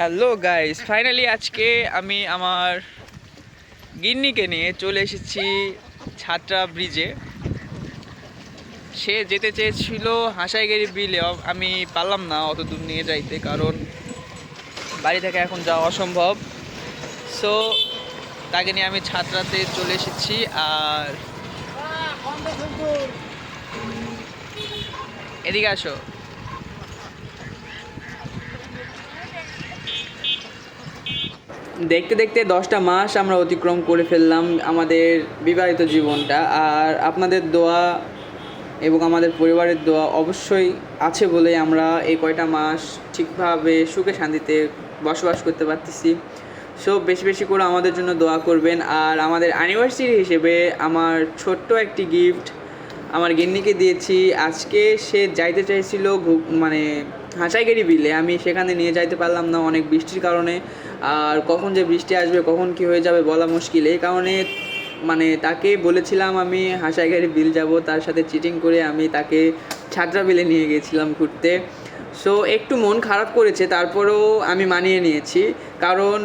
Hello guys finally আজকে আমি আমার গিন্নিকে নিয়ে চলে এসেছি ছাত্রা ব্রিজে সে যেতে চেয়েছিল হাসাইগেরি বিলে আমি পারলাম না অত দূর নিয়ে যাইতে কারণ বাড়ি থেকে এখন যাওয়া অসম্ভব। সো তাকে নিয়ে আমি ছাত্রাতে চলে এসেছি আর এদিকে আসো। দেখতে দেখতে দশটা মাস আমরা অতিক্রম করে ফেললাম আমাদের বিবাহিত জীবনটা। আর আপনাদের দোয়া এবং আমাদের পরিবারের দোয়া অবশ্যই আছে বলে আমরা এই কয়টা মাস ঠিকভাবে সুখে শান্তিতে বসবাস করতে পারতেছি। সো বেশি বেশি করে আমাদের জন্য দোয়া করবেন। আর আমাদের অ্যানিভার্সারি হিসেবে আমার ছোট্ট একটি গিফট আমার গিন্নিকে দিয়েছি। আজকে সে যাইতে চাইছিল মানে হাঁসাইগেরি বিলে। আমি সেখানে নিয়ে যাইতে পারলাম না অনেক বৃষ্টির কারণে। আর কখন যে বৃষ্টি আসবে, কখন কি হয়ে যাবে বলা মুশকিল। এই কারণে মানে তাকে বলেছিলাম আমি হাঁসাইগাড়ি বিল যাব। তার সাথে চিটিং করে আমি তাকে ছাত্রা বিলে নিয়ে গিয়েছিলাম ঘুরতে। সো একটু মন খারাপ করেছে, তারপরেও আমি মানিয়ে নিয়েছি। কারণ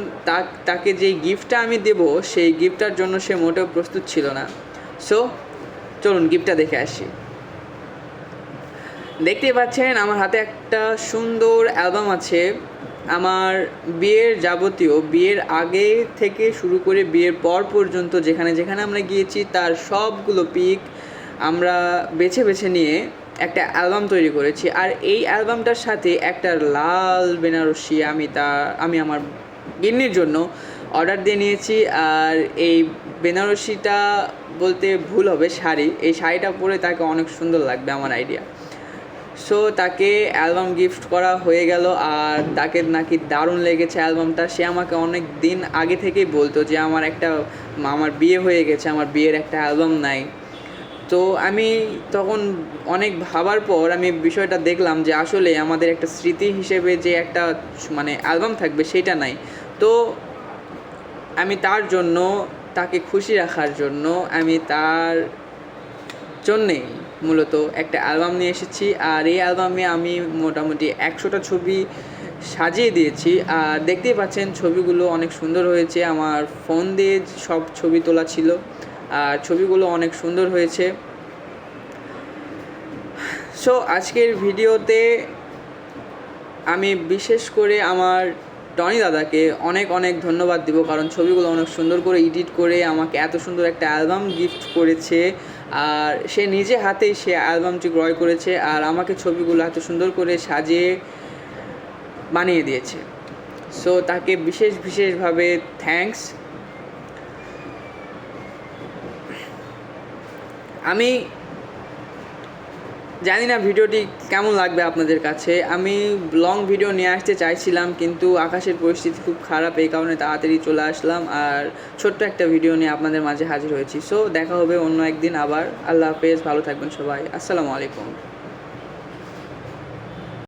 তাকে যে গিফটটা আমি দেব, সেই গিফটটার জন্য সে মোটেও প্রস্তুত ছিল না। সো চলুন গিফটটা দেখে আসি। দেখতেই পাচ্ছেন, আমার হাতে একটা সুন্দর অ্যালবাম আছে। আমার বিয়ের যাবতীয়, বিয়ের আগে থেকে শুরু করে বিয়ের পর পর্যন্ত যেখানে যেখানে আমরা গিয়েছি, তার সবগুলো পিক আমরা বেছে বেছে নিয়ে একটা অ্যালবাম তৈরি করেছি। আর এই অ্যালবামটার সাথে একটা লাল বেনারসি আমি তা, আমি আমার গিন্নির জন্য অর্ডার দিয়ে নিয়েছি। আর এই বেনারসিটা বলতে ভুল হবে, শাড়ি। এই শাড়িটা পরে তাকে অনেক সুন্দর লাগবে, আমার আইডিয়া। সো তাকে অ্যালবাম গিফট করা হয়ে গেল আর তাকে নাকি দারুণ লেগেছে অ্যালবামটা সে আমাকে অনেক দিন আগে থেকেই বলতো যে, আমার একটা আমার বিয়ে হয়ে গেছে, আমার বিয়ের একটা অ্যালবাম নাই। তো আমি তখন অনেক ভাবার পর আমি বিষয়টা দেখলাম যে, আসলে আমাদের একটা স্মৃতি হিসেবে যে একটা মানে অ্যালবাম থাকবে, সেটা নাই। তো আমি তার জন্য, তাকে খুশি রাখার জন্য আমি তার জন্যেই মূলত একটা অ্যালবাম নিয়ে এসেছি। আর এই অ্যালবামে আমি মোটামুটি একশোটা ছবি সাজিয়ে দিয়েছি। আর দেখতেই পাচ্ছেন ছবিগুলো অনেক সুন্দর হয়েছে। আমার ফোন দিয়ে সব ছবি তোলা ছিল। আর ছবিগুলো অনেক সুন্দর হয়েছে। সো আজকের ভিডিওতে আমি বিশেষ করে আমার টনি দাদাকে অনেক অনেক ধন্যবাদ দিব। কারণ ছবিগুলো অনেক সুন্দর করে এডিট করে আমাকে এত সুন্দর একটা অ্যালবাম গিফট করেছে। আর সে নিজে হাতেই সে অ্যালবামটি ক্রয় করেছে আর আমাকে ছবিগুলো এত সুন্দর করে সাজিয়ে বানিয়ে দিয়েছে। সো তাকে বিশেষ বিশেষভাবে থ্যাংকস আমি জানি না ভিডিওটি কেমন লাগবে আপনাদের কাছে। আমি লং ভিডিও নিয়ে আসতে চাইছিলাম, কিন্তু আকাশের পরিস্থিতি খুব খারাপ, এই কারণে তাড়াতাড়ি চলে আসলাম আর ছোট্ট একটা ভিডিও নিয়ে আপনাদের মাঝে হাজির হয়েছি। সো দেখা হবে অন্য একদিন আবার। আল্লাহ হাফেজ, ভালো থাকবেন সবাই। আসসালামু আলাইকুম।